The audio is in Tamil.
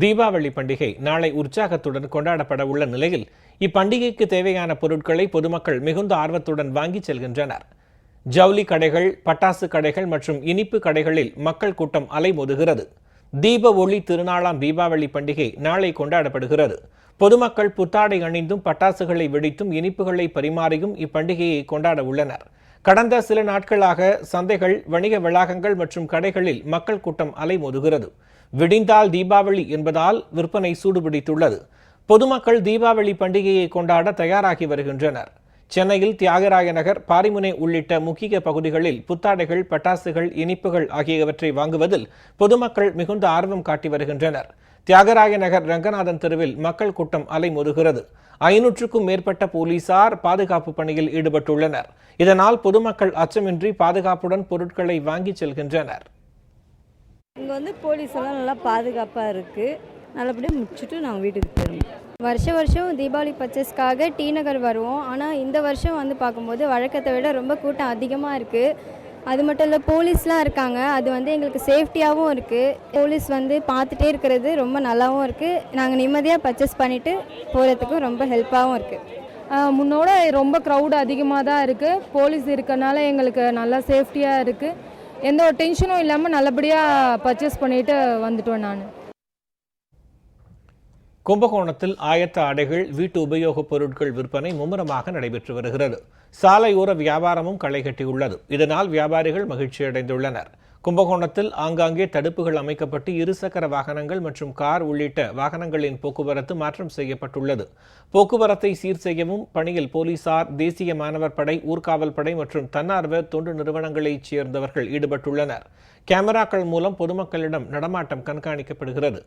தீபாவளி பண்டிகை நாளை உற்சாகத்துடன் கொண்டாடப்பட உள்ள நிலையில் இப்பண்டிகைக்கு தேவையான பொருட்களை பொதுமக்கள் மிகுந்த ஆர்வத்துடன் வாங்கிச் செல்கின்றனர். ஜவுளி கடைகள் பட்டாசு கடைகள் மற்றும் இனிப்பு கடைகளில் மக்கள் கூட்டம் அலைமோதுகிறது. தீப ஒளி திருநாளாம் தீபாவளி பண்டிகை நாளை கொண்டாடப்படுகிறது. பொதுமக்கள் புத்தாடை அணிந்தும் பட்டாசுகளை வெடித்தும் இனிப்புகளை பரிமாறியும் இப்பண்டிகையை கொண்டாட உள்ளனர். கடந்த சில நாட்களாக சந்தைகள் வணிக வளாகங்கள் மற்றும் கடைகளில் மக்கள் கூட்டம் அலைமோதுகிறது. விடிந்தால் தீபாவளி என்பதால் விற்பனை சூடுபிடித்துள்ளது. பொதுமக்கள் தீபாவளி பண்டிகையை கொண்டாட தயாராகி வருகின்றனர். சென்னையில் தியாகராய நகர் பாரிமுனை உள்ளிட்ட முக்கிய பகுதிகளில் புத்தாடைகள் பட்டாசுகள் இனிப்புகள் ஆகியவற்றை வாங்குவதில் பொதுமக்கள் மிகுந்த ஆர்வம் காட்டி வருகின்றனர். தியாகராய நகர் ரங்கநாதன் தெருவில் மக்கள் கூட்டம் அலைமோதுகிறது. ஐநூற்றுக்கும் மேற்பட்ட போலீசார் பாதுகாப்பு பணியில் ஈடுபட்டுள்ளனர். இதனால் பொதுமக்கள் அச்சமின்றி பாதுகாப்புடன் பொருட்களை வாங்கிச் செல்கின்றனர். இங்கே வந்து போலீஸ் எல்லாம் நல்லா பாதுகாப்பாக இருக்குது நல்லபடியாக முடிச்சுட்டு நாங்கள் வீட்டுக்கு போயிடணும் வருஷ வருஷம் தீபாவளி பர்ச்சேஸ்க்காக டி நகர் வருவோம். ஆனால் இந்த வருஷம் வந்து பார்க்கும்போது வழக்கத்தை விட ரொம்ப கூட்டம் அதிகமாக இருக்குது அது மட்டும் இல்லை போலீஸ்லாம் இருக்காங்க. அது வந்து எங்களுக்கு சேஃப்டியாகவும் இருக்குது போலீஸ் வந்து பார்த்துட்டே இருக்கிறது ரொம்ப நல்லாவும் இருக்குது நாங்கள் நிம்மதியாக பர்ச்சேஸ் பண்ணிவிட்டு போகிறதுக்கு ரொம்ப ஹெல்ப்பாகவும் இருக்குது முன்னோட ரொம்ப க்ரௌட் அதிகமாக தான் இருக்குது போலீஸ் இருக்கறனால எங்களுக்கு நல்லா சேஃப்டியாக இருக்குது எந்த ஒரு டென்ஷனும் இல்லாமல் நல்லபடியாக பர்ச்சேஸ் பண்ணிவிட்டு வந்துட்டோம் நான். கும்பகோணத்தில் ஆயத்த ஆடைகள் வீட்டு உபயோகப் பொருட்கள் விற்பனை மும்முரமாக நடைபெற்று வருகிறது. சாலையோர வியாபாரமும் களை கட்டியுள்ளது. இதனால் வியாபாரிகள் மகிழ்ச்சியடைந்துள்ளனர் கும்பகோணத்தில் ஆங்காங்கே தடுப்புகள் அமைக்கப்பட்டு இருசக்கர வாகனங்கள் மற்றும் கார் உள்ளிட்ட வாகனங்களின் போக்குவரத்து மாற்றம் செய்யப்பட்டுள்ளது. போக்குவரத்தை சீர் செய்யவும் பணியில் போலீசார் தேசிய மாணவர் படை ஊர்காவல் படை மற்றும் தன்னார்வ தொண்டு நிறுவனங்களைச் சேர்ந்தவர்கள் ஈடுபட்டுள்ளனர். கேமராக்கள் மூலம் பொதுமக்களிடம் நடமாட்டம் கண்காணிக்கப்படுகிறது.